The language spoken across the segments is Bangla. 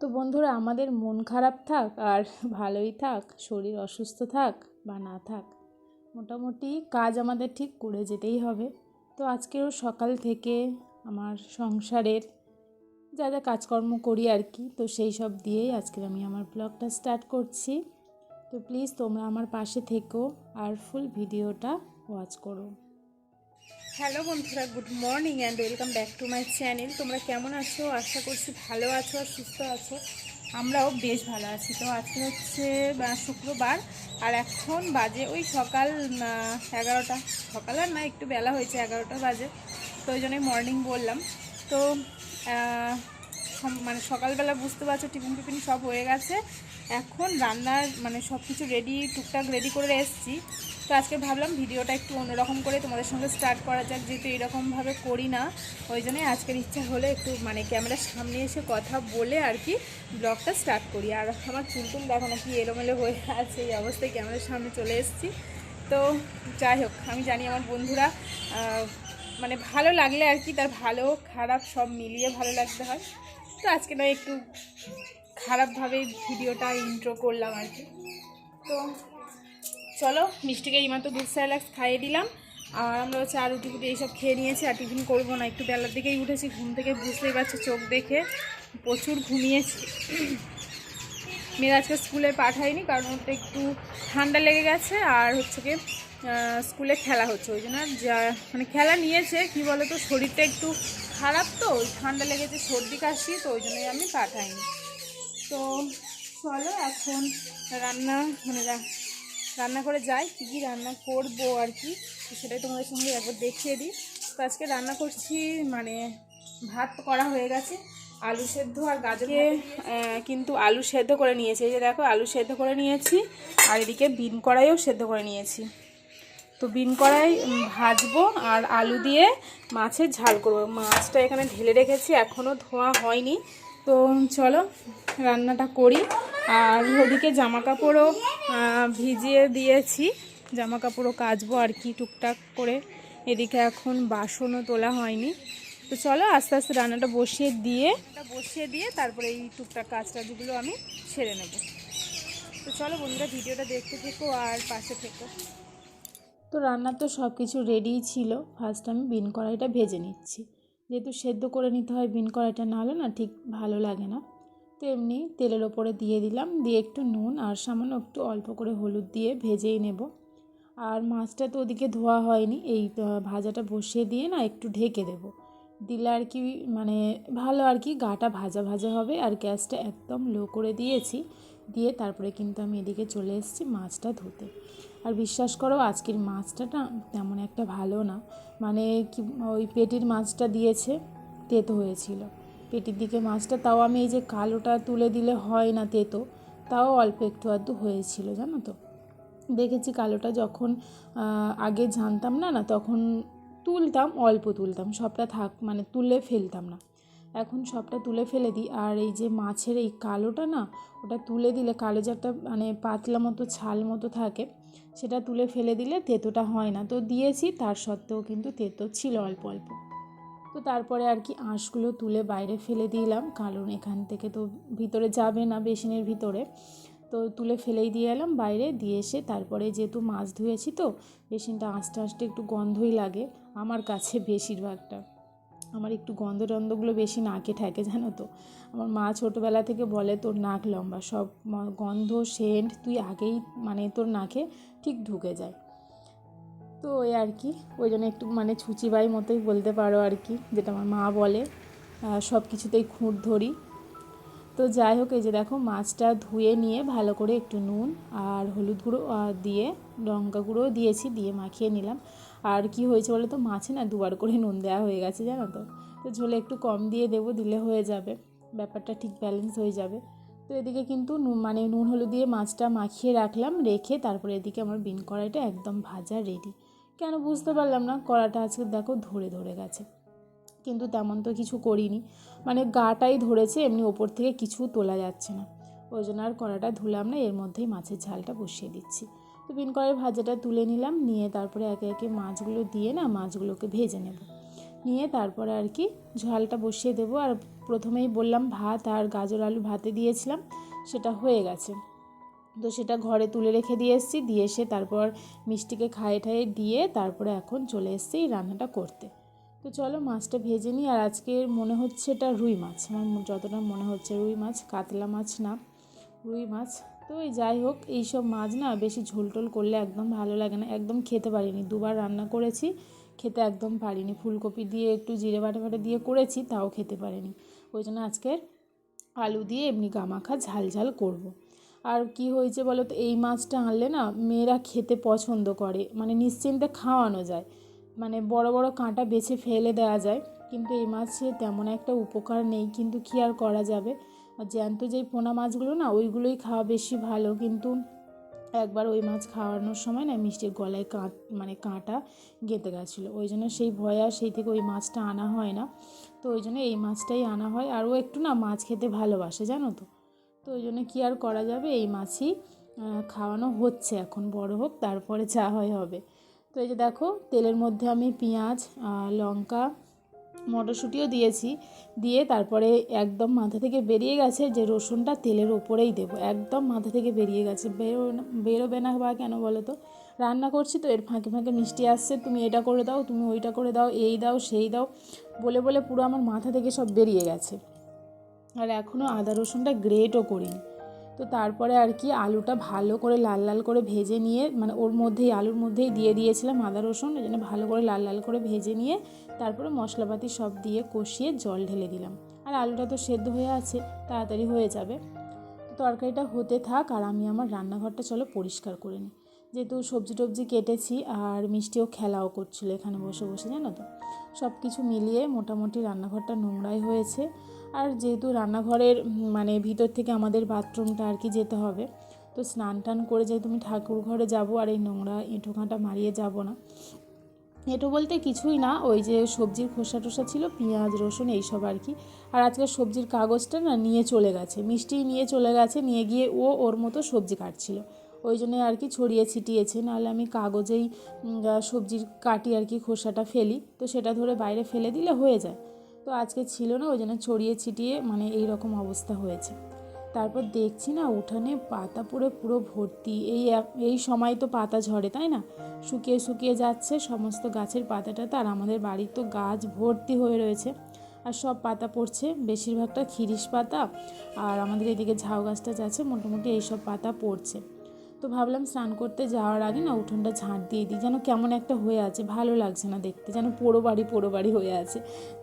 তো বন্ধুরা, আমাদের মন খারাপ থাক আর ভালোই থাক, শরীর অসুস্থ থাক বা না থাক, মোটামুটি কাজ আমাদের ঠিক করে যেতেই হবে। তো আজকেও সকাল থেকে আমার সংসারের যা যা কাজকর্ম করি আর কি, তো সেই সব দিয়েই আজকের আমি আমার ব্লগটা স্টার্ট করছি। তো প্লিজ তোমরা আমার পাশে থেকো আর ফুল ভিডিওটা ওয়াচ করো। হ্যালো বন্ধুরা, good morning and welcome back to my channel তোমরা কেমন আছো? আশা করছি ভালো আছো আর সুস্থ আছো। আমরাও বেশ ভালো আছি। তো আজকে হচ্ছে শুক্রবার, আর এখন বাজে ওই সকাল এগারোটা। সকাল আর না, একটু বেলা হয়েছে, এগারোটা বাজে। তো ওই জন্যই মর্নিং বললাম। তো মানে সকালবেলা বুঝতে পারছ, টিফিন টিফিন সব হয়ে গেছে। এখন রান্নার মানে সব কিছু রেডি টুকটাক রেডি করে এসেছি। তো আজকে ভাবলাম ভিডিওটা একটু অন্যরকম করে তোমাদের সঙ্গে স্টার্ট করা যাক, যেহেতু এরকমভাবে করি না, ওই জন্যই আজকের ইচ্ছা হলে একটু মানে ক্যামেরার সামনে এসে কথা বলে আর কি ব্লগটা স্টার্ট করি। আর আমার চুলটুল দেখো না কি এলোমেলো হয়ে আছে, এই অবস্থায় ক্যামেরার সামনে চলে এসেছি। তো যাই হোক, আমি জানি আমার বন্ধুরা মানে ভালো লাগলে আর কি তার ভালো, খারাপ সব মিলিয়ে ভালো লাগতে হয়। তো আজকে নয়, একটু খারাপভাবে ভিডিওটা ইন্ট্রো করলাম আর কি। তো চলো, মিষ্টিকে এইমাত্র দুধ স্যালাক্স খাইয়ে দিলাম। আর আমরা হচ্ছে আর রুটি ফুটি এইসব খেয়ে নিয়েছি, আর টিফিন করব না, একটু বেলার দিকেই উঠেছি, ঘুম থেকে বুঝতেই পারছি, চোখ দেখে প্রচুর ঘুমিয়েছি। মেয়ের আজকে স্কুলে পাঠাইনি কারণ ওটা একটু ঠান্ডা লেগে গেছে, আর হচ্ছে কি স্কুলে খেলা হচ্ছে, ওই জন্য যা মানে খেলা নিয়েছে, কি বলো তো শরীরটা একটু খারাপ তো, ওই ঠান্ডা লেগেছে, সর্দি কাশি, তো ওই জন্যই আমি পাঠাইনি। তো চলো, এখন রান্না মানে রান্না করে যাই, কী কী রান্না করব আর কি সেটাই তোমাদের সঙ্গে একবার দেখিয়ে দিই। তো আজকে রান্না করছি মানে ভাত করা হয়ে গেছে, আলু সেদ্ধ আর গাজরকে কিন্তু আলু সেদ্ধ করে নিয়েছি, এই যে দেখো, আলু সেদ্ধ করে নিয়েছি, আর এদিকে বিন কড়াইও সেদ্ধ করে নিয়েছি। তো বিন কড়াই ভাজবো আর আলু দিয়ে মাছের ঝাল করব। মাছটা এখানে ঢেলে রেখেছি এখনও ধোয়া হয়নি। তো চলো, রান্নাটা করি। আর ওদিকে জামা কাপড়ও ভিজিয়ে দিয়েছি। জামা কাপড়ও কাচবো আর কি টুকটাক করে। এদিকে এখন বাসনও তোলা হয়নি। তো চলো আস্তে আস্তে রান্নাটা বসিয়ে দিয়ে বসিয়ে দিয়ে তারপরে এই টুকটাক কাজ টাজগুলো আমি সেরে নেব। তো চলো বন্ধুরা, ভিডিওটা দেখতে থেকো আর পাশে থেকো। তো রান্নার তো সব কিছু রেডিই ছিল। ফার্স্ট আমি বিন কড়াইটা ভেজে নিচ্ছি। যেহেতু সেদ্ধ করে নিতে হয় বিন কড়াইটা না হলে না ঠিক ভালো লাগে না। তো এমনি তেলের ওপরে দিয়ে দিলাম। দিয়ে একটু নুন আর সামান্য একটু অল্প করে হলুদ দিয়ে ভেজেই নেব। আর মাছটা তো ওদিকে ধোয়া হয়নি, এই ভাজাটা বসিয়ে দিয়ে না একটু ঢেকে দেব। দিলে আর কি মানে ভালো আর কি, গাটা ভাজা ভাজা হবে আর গ্যাসটা একদম লো করে দিয়েছি। দিয়ে তারপরে কিন্তু আমি এদিকে চলে এসেছি মাছটা ধুতে। আর বিশ্বাস করো, আজকের মাছটা না তেমন একটা ভালো না। মানে কি, ওই পেটির মাছটা দিয়েছে, তেতো হয়েছিল। পেটির দিকে মাছটা, তাও আমি এই যে কালোটা তুলে দিলে হয় না তেতো, তাও অল্প একটু আধটু হয়েছিল, জানো তো। দেখেছি কালোটা যখন আগে জানতাম না না তখন তুলতাম, অল্প তুলতাম, সবটা থাক মানে তুলে ফেলতাম না। এখন সবটা তুলে ফেলে দিই, আর এই যে মাছের এই কালোটা না, ওটা তুলে দিলে কালো যে একটা মানে পাতলা মতো, ছাল মতো থাকে, সেটা তুলে ফেলে দিলে তেতোটা হয় না। তো দিয়েছি, তার সত্ত্বেও কিন্তু তেতো ছিল অল্প অল্প। তো তারপরে আর কি আঁশগুলো তুলে বাইরে ফেলে দিলাম। কারণ এখান থেকে তো ভিতরে যাবে না বেসিনের ভিতরে। তো তুলে ফেলেই দিয়ে এলাম বাইরে। দিয়ে এসে তারপরে যেহেতু মাছ ধুয়েছি তো, বেসিনটা আস্তে আস্তে একটু গন্ধই লাগে আমার কাছে বেশিরভাগটা। আমার একটু গন্ধ টন্ধগুলো বেশি নাকে ঠেকে, জানো তো। আমার মা ছোটোবেলা থেকে বলে, তোর নাক লম্বা, সব গন্ধ, সেন্ট, তুই আগেই মানে তোর নাকে ঠিক ঢুকে যায়। তো ওই আর কি, ওই জন্য একটু মানে ছুচিবাই মতোই বলতে পারো আর কি, যেটা আমার মা বলে। সব কিছুতেই খুঁত ধরি। তো যাই হোক, এই যে দেখো, মাছটা ধুয়ে নিয়ে ভালো করে একটু নুন আর হলুদ গুঁড়ো দিয়ে, লঙ্কা গুঁড়োও দিয়েছি, দিয়ে মাখিয়ে নিলাম। আর কি হয়েছে বলে তো, মাছে না দুবার করে নুন দেওয়া হয়ে গেছে, জানো তো? তো ঝোলে একটু কম দিয়ে দেবো, দিলে হয়ে যাবে। ব্যাপারটা ঠিক ব্যালেন্স হয়ে যাবে। তো এদিকে কিন্তু মানে নুন, হলুদ দিয়ে মাছটা মাখিয়ে রাখলাম, রেখে তারপরে এদিকে আমার বিন কড়াইটা একদম ভাজা রেডি কেন বুঝতে পারলাম না, কড়াটা আজকে দেখো ধরে ধরে গেছে। কিন্তু তেমন তো কিছু করিনি। মানে গাটাই ধরেছে, এমনি ওপর থেকে কিছু তোলা যাচ্ছে না। ওই জন্য আর কড়াটা ধুলাম না, এর মধ্যেই মাছের ঝালটা বসিয়ে দিচ্ছি। তো বিন ভাজাটা তুলে নিলাম, নিয়ে তারপরে একে একে মাছগুলো দিয়ে না মাছগুলোকে ভেজে নেব। নিয়ে তারপরে আর কি ঝালটা বসিয়ে দেবো। আর প্রথমেই বললাম ভাত আর গাজর আলু ভাতে দিয়েছিলাম, সেটা হয়ে গেছে। তো সেটা ঘরে তুলে রেখে দিয়ে এসেছি। দিয়ে এসে তারপর মিষ্টিকে খায়ে ঠায়ে দিয়ে তারপরে এখন চলে এসেছি রান্নাটা করতে। তো চলো মাছটা ভেজে নিই। আর আজকে মনে হচ্ছে এটা রুই মাছ। আমার যতটা মনে হচ্ছে রুই মাছ, কাতলা মাছ না, রুই মাছ। তো এই যাই হোক এইসব মাছ না বেশি ঝোল টোল করলে একদম ভালো লাগে না। একদম খেতে পারিনি। দুবার রান্না করেছি, খেতে একদম পারিনি। ফুলকপি দিয়ে একটু জিরে বাটা বাটা দিয়ে করেছি, তাও খেতে পারিনি। ওই জন্য আজকে আলু দিয়ে এমনি গামাখা ঝাল ঝাল করব। আর কি হয়েছে বলো তো, এই মাছটা আনলে না মেয়েরা খেতে পছন্দ করে মানে নিশ্চিন্তে খাওয়ানো যায়। মানে বড় বড় কাঁটা বেছে ফেলে দেওয়া যায়, কিন্তু এই মাছে তেমন একটা উপকার নেই, কিন্তু কী আর করা যাবে? আর জ্যান্ত যেই পোনা মাছগুলো না, ওইগুলোই খাওয়া বেশি ভালো, কিন্তু একবার ওই মাছ খাওয়ানোর সময় না মিষ্টির গলায় কাঁট মানে কাঁটা গেঁথে গেছিল। ওই জন্য সেই ভয় আর সেই থেকে ওই মাছটা আনা হয় না। তো ওই জন্য এই মাছটাই আনা হয়, আর ও একটু না মাছ খেতে ভালোবাসে, জানো তো? তো ওই জন্য কী আর করা যাবে? এই মাছই খাওয়ানো হচ্ছে এখন, বড় হোক, তারপরে যা হয় হবে। তো এই যে দেখো, তেলের মধ্যে আমি পেঁয়াজ লঙ্কা, মটরশুঁটিও দিয়েছি। দিয়ে তারপরে একদম মাথা থেকে বেরিয়ে গেছে যে রসুনটা তেলের ওপরেই দেবো। একদম মাথা থেকে বেরিয়ে গেছে। বেরো, বেরোবে না বা কেন বলো তো? রান্না করছি তো, এর ফাঁকে ফাঁকে মিষ্টি আসছে। তুমি এটা করে দাও, তুমি ওইটা করে দাও, এই দাও, সেই দাও। বলে বলে পুরো আমার মাথা থেকে সব বেরিয়ে গেছে। আর এখনও আদা রসুনটা গ্রেটও করিনি। তো তারপরে আর কি আলুটা ভালো করে লাল লাল করে ভেজে নিয়ে মানে ওর মধ্যেই, আলুর মধ্যেই দিয়ে দিয়েছিলাম আদা রসুন, এই জন্য ভালো করে লাল লাল করে ভেজে নিয়ে তারপরে মশলাপাতি সব দিয়ে কষিয়ে জল ঢেলে দিলাম। আর আলুটা তো সেদ্ধ হয়ে আছে, তাড়াতাড়ি হয়ে যাবে। তরকারিটা হতে থাক আর আমি আমার রান্নাঘরটা চলো পরিষ্কার করে নিই। যেহেতু সবজি টবজি কেটেছি আর মিষ্টিও খেলাও করছিল এখানে বসে বসে, জানো তো? সব কিছু মিলিয়ে মোটামুটি রান্নাঘরটা নোংরাই হয়েছে। আর যেহেতু রান্নাঘরের মানে ভিতর থেকে আমাদের বাথরুমটা আর কি যেতে হবে, তো স্নান টান করে যেহেতু আমি ঠাকুর ঘরে যাব আর এই নোংরা এঁটো কাঁটা মারিয়ে যাব না, এঁটো বলতে কিছুই না, ওই যে সবজির খোসা টোসা ছিল, পেঁয়াজ, রসুন এইসব আর কি, আর আজকে সবজির কাগজটা না নিয়ে চলে গেছে মিষ্টি নিয়ে চলে গেছে, নিয়ে গিয়ে ও ওর মতো সবজি কাটছিল, ওই জন্যই আর কি ছড়িয়ে ছিটিয়েছে, নাহলে আমি কাগজেই সবজির কাটি আর কি খোসাটা ফেলি, তো সেটা ধরে বাইরে ফেলে দিলে হয়ে যায় তো আজকে ছিল না, ওই জন্য ছড়িয়ে ছিটিয়ে মানে এই রকম অবস্থা হয়েছে। তারপর দেখছি না, উঠানে পাতা পড়ে পুরো ভর্তি। এই এই সময় তো পাতা ঝরে, তাই না? শুকিয়ে শুকিয়ে যাচ্ছে, সমস্ত গাছের পাতাটা আর আমাদের বাড়ির তো গাছ ভর্তি হয়ে রয়েছে। আর সব পাতা পড়ছে, বেশিরভাগটা খিরিস পাতা, আর আমাদের এদিকে ঝাউ গাছটা যাচ্ছে, মোটামুটি এইসব পাতা পড়ছে। তো ভাবলাম স্নান করতে যাওয়ার আগে না উঠোনটা ঝাঁট দিয়ে দিই। যেন কেমন একটা হয়ে আছে, ভালো লাগছে না দেখতে, যেন পোড়ো বাড়ি পোড়ো বাড়ি হয়ে আছে।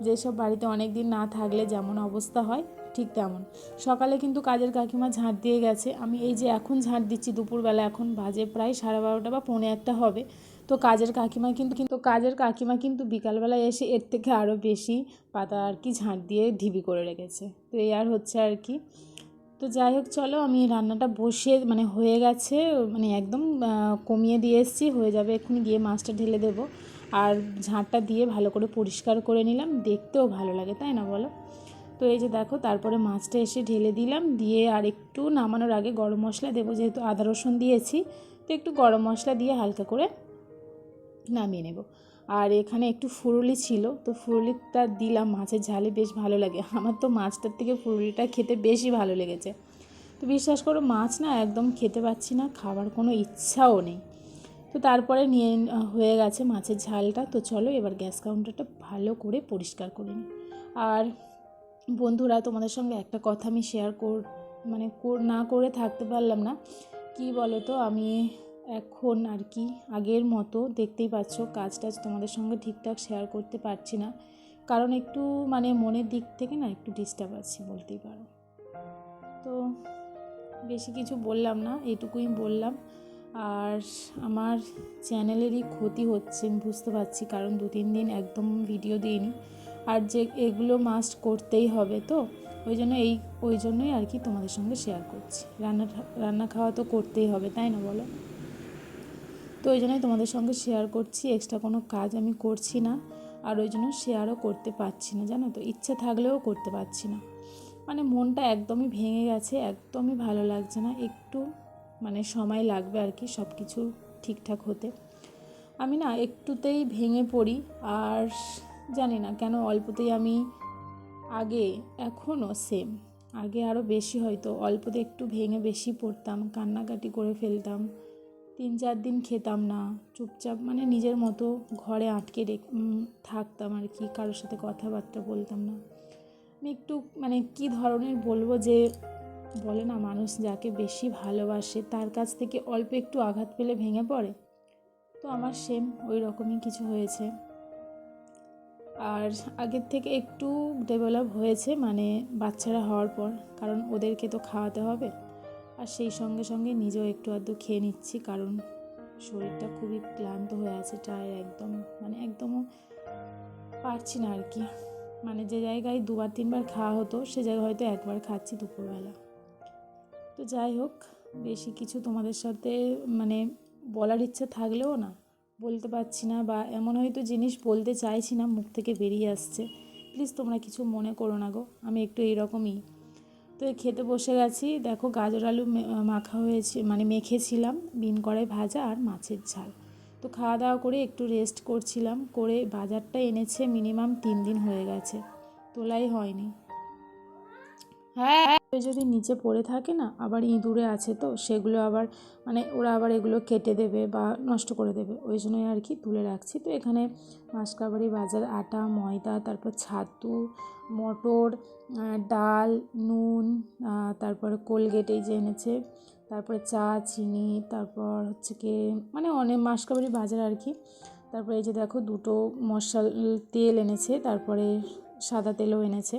যেসব বাড়িতে অনেক দিন না থাকলে যেমন অবস্থা হয়, ঠিক তেমন। সকালে কিন্তু কাজের কাকিমা ঝাঁট দিয়ে গেছে। আমি এই যে এখন ঝাঁট দিচ্ছি, দুপুরবেলা এখন বাজে প্রায় সাড়ে বারোটা বা পৌনে একটা হবে। তো কাজের কাকিমা কিন্তু কিন্তু, কাজের কাকিমা কিন্তু বিকালবেলায় এসে এর থেকে আরও বেশি পাতা আর কি ঝাঁট দিয়ে ঢিবি করে রেখেছে। তো এই আর হচ্ছে আর কি। তো যাই হোক, চলো আমি রান্নাটা বসিয়ে মানে হয়ে গেছে মানে একদম কমিয়ে দিয়ে এসেছি, হয়ে যাবে এক্ষুনি গিয়ে মাছটা ঢেলে দেবো। আর ঝাঁটটা দিয়ে ভালো করে পরিষ্কার করে নিলাম, দেখতেও ভালো লাগে, তাই না বলো? তো এই যে দেখো, তারপরে মাছটা এসে ঢেলে দিলাম, দিয়ে আর একটু নামানোর আগে গরম মশলা দেবো, যেহেতু আদা রসুন দিয়েছি, তো একটু গরম মশলা দিয়ে হালকা করে নামিয়ে নেব। আর এখানে একটু ফুরুলি ছিল, তো ফুরুলিটা দিলাম মাছের ঝালে, বেশ ভালো লাগে। আমার তো মাছটার থেকে ফুরুলিটা খেতে বেশি ভালো লেগেছে। তো বিশ্বাস করো, মাছ না একদম খেতে পাচ্ছি না, খাবার কোনো ইচ্ছাও নেই। তো তারপরে নিয়ে হয়ে গেছে মাছের ঝালটা। তো চলো এবার গ্যাস কাউন্টারটা ভালো করে পরিষ্কার করে নিই। আর বন্ধুরা, তোমাদের সঙ্গে একটা কথা আমি শেয়ার কর মানে না করে থাকতে পারলাম না। কি বলো তো আমি এখন আর কি, আগের মতো। দেখতেই পাচ্ছ কাজ টাজ তোমাদের সঙ্গে ঠিকঠাক শেয়ার করতে পারছি না। কারণ একটু মানে মনের দিক থেকে না একটু ডিস্টার্ব আছি বলতেই পারো। তো বেশি কিছু বললাম না, এটুকুই বললাম। আর আমার চ্যানেলেরই ক্ষতি হচ্ছে, আমি বুঝতে পারছি, কারণ দু, তিন দিন একদম ভিডিও দিইনি। আর যে এগুলো মাস্ট করতেই হবে তো, ওই জন্য এই, ওই জন্যই আর কি তোমাদের সঙ্গে শেয়ার করছি। রান্না রান্না খাওয়া তো করতেই হবে, তাই না বলো? তো ওই জন্যই তোমাদের সঙ্গে শেয়ার করছি। এক্সট্রা কোনো কাজ আমি করছি না। আর ওই জন্য শেয়ারও করতে পারছি না, জানো তো? ইচ্ছে থাকলেও করতে পারছি না। মানে মনটা একদমই ভেঙে গেছে, একদমই ভালো লাগছে না। একটু মানে সময় লাগবে আর কি সব কিছু ঠিকঠাক হতে। আমি না একটুতেই ভেঙে পড়ি। আর জানি না কেন অল্পতেই আমি আগে, এখনও সেম আগে আরও বেশি হয়তো। অল্পতে একটু ভেঙে বেশি পড়তাম, কান্নাকাটি করে ফেলতাম। তিন চার দিন খেতাম না, চুপচাপ মানে নিজের মতো ঘরে আটকে রেখ- থাকতাম আর কি, কারোর সাথে কথাবার্তা বলতাম না। আমি একটু মানে কি ধরনের বলব যে, বলে না মানুষ যাকে বেশি ভালোবাসে তার কাছ থেকে অল্প একটু আঘাত পেলে ভেঙে পড়ে? তো আমার সেম ওই রকমই কিছু হয়েছে। আর আগের থেকে একটু ডেভেলপ হয়েছে মানে বাচ্চারা হওয়ার পর, কারণ ওদেরকে তো খাওয়াতে হবে। আর সেই সঙ্গে সঙ্গে নিজেও একটু আধটু খেয়ে নিচ্ছি, কারণ শরীরটা খুবই ক্লান্ত হয়ে আছে টায়ার একদম মানে একদমও পারছি না আর কি। মানে যে জায়গায় দুবার তিনবার খাওয়া হতো, সে জায়গায় হয়তো একবার খাচ্ছি দুপুরবেলা। তো যাই হোক, বেশি কিছু তোমাদের সাথে মানে বলার ইচ্ছা থাকলেও না, বলতে পারছি না বা এমন হয়তো জিনিস বলতে চাইছি না, মুখ থেকে বেরিয়ে আসছে। প্লিজ তোমরা কিছু মনে করো না গো, আমি একটু এইরকমই তো খেতে বসে গেছি। দেখো গাজর আলু মাখা হয়েছে মানে মেখেছিলাম, বিন কড়াই ভাজা আর মাছের ঝাল। তো খাওয়া দাওয়া করে একটু রেস্ট করছিলাম, করে বাজারটা এনেছে মিনিমাম তিন দিন হয়ে গেছে। তোলাই হয়নি। হ্যাঁ। যদি নিচে পড়ে থাকে না, আবার ইঁদুরে আছে তো, সেগুলো আবার মানে ওরা আবার এগুলো কেটে দেবে বা নষ্ট করে দেবে। ওই জন্যই আর কি তুলে রাখছি। তো এখানে মাসকাবাড়ি বাজার, আটা, ময়দা, তারপর ছাতু, মটর ডাল, নুন তারপরে কোলগেট এই যে এনেছে, তারপরে চা, চিনি, তারপর হচ্ছে কি মানে অনেক মাসকাবাড়ি বাজার আর কি। তারপরে এই যে দেখো দুটো মশাল, তেল এনেছে, তারপরে সাদা তেলও এনেছে।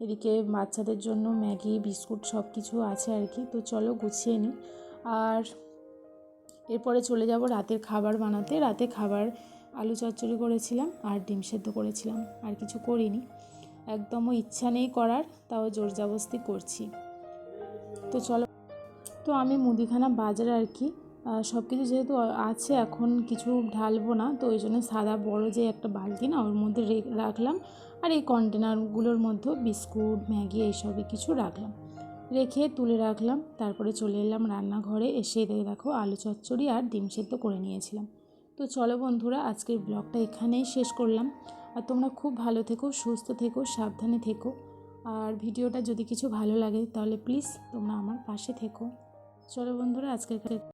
এদিকে বাচ্চাদের জন্য ম্যাগি, বিস্কুট সব কিছু আছে আর কি। তো চলো গুছিয়ে নিই। আর এরপরে চলে যাব রাতের খাবার বানাতে। রাতে খাবার, আলু চচ্চড়ি করেছিলাম আর ডিম সেদ্ধ করেছিলাম। আর কিছু করিনি। একদমও ইচ্ছা নেই করার, তাও জোর জবস্তি করছি। তো চলো। তো আমি মুদিখানা বাজার আর কি সব কিছু যেহেতু আছে, এখন কিছু ঢালবো না। তো ওই জন্য সাদা বড় যে একটা বালতি না, ওর মধ্যে রাখলাম। আর এই কন্টেনারগুলোর মধ্যেও বিস্কুট, ম্যাগি এইসবই কিছু রাখলাম। রেখে তুলে রাখলাম, তারপরে চলে এলাম রান্নাঘরে। এসে দেখো আলু চচ্চড়ি আর ডিম সেদ্ধ করে নিয়েছিলাম। তো চলো বন্ধুরা, আজকের ব্লগটা এখানেই শেষ করলাম। আর তোমরা খুব ভালো থেকো, সুস্থ থেকো, সাবধানে থেকো। আর ভিডিওটা যদি কিছু ভালো লাগে, তাহলে প্লিজ তোমরা আমার পাশে থেকো। চলো বন্ধুরা, আজকের